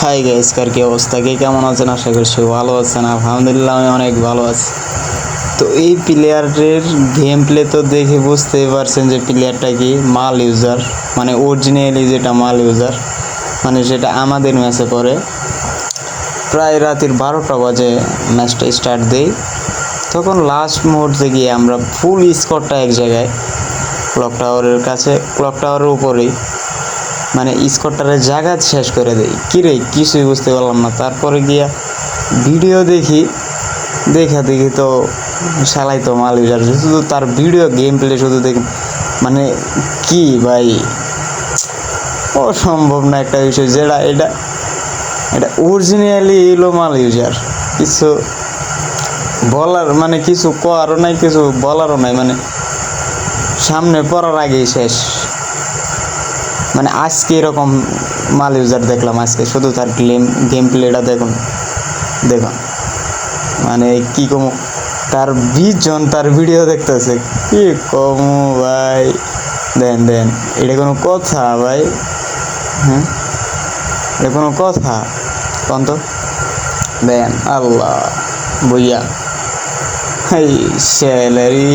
Hi guys, কার কি অবস্থা? কে কেমন আছেন? আশা করছি ভালো আছেন। আলহামদুলিল্লাহ, আমি অনেক ভালো আছি। তো এই প্লেয়ারের গেম প্লে তো দেখে বুঝতেই পারছেন যে প্লেয়ারটা কি? মাল ইউজার মানে অরিজিনালি যেটা মাল ইউজার মানে সেটা আমাদের ম্যাচে পড়ে। প্রায় রাতের বারোটা বাজে ম্যাচটা স্টার্ট দেই। তখন লাস্ট মুহূর্তে গিয়ে আমরা ফুল স্কোরটা এক জায়গায় ক্লক টাওয়ারের কাছে ক্লক টাওয়ারের উপরেই। মানে স্কোরটারে জায়গা শেষ করে দেই। কিরে কিছুই বুঝতে পারলাম না। তারপরে গিয়া ভিডিও দেখি। দেখা দেখি তো শালাই তো মাল ইউজার। শুধু তার ভিডিও গেম প্লে শুধু দেখি। মানে কি ভাই? অসম্ভব না একটা বিষয়। যেটা, এটা এটা অরিজিনালি এলো মাল ইউজার। কিছু বলার মানে কিছু করারও নাই, কিছু বলারও নাই। মানে সামনে পড়ার আগেই শেষ। মানে আজকে এরকম মাল ইউজার দেখলাম আজকে, শুধু তার গেম গেম প্লেটা দেখুন দেখুন। মানে কি কমু, তার বিশ জন তার ভিডিও দেখতেছে, কি কম ভাই। দেন দেন, এটা কোনো কথা ভাই হ্যাঁ এটা কোনো কথা কন তো দেন, আল্লাহ, বইয়া। স্যালারি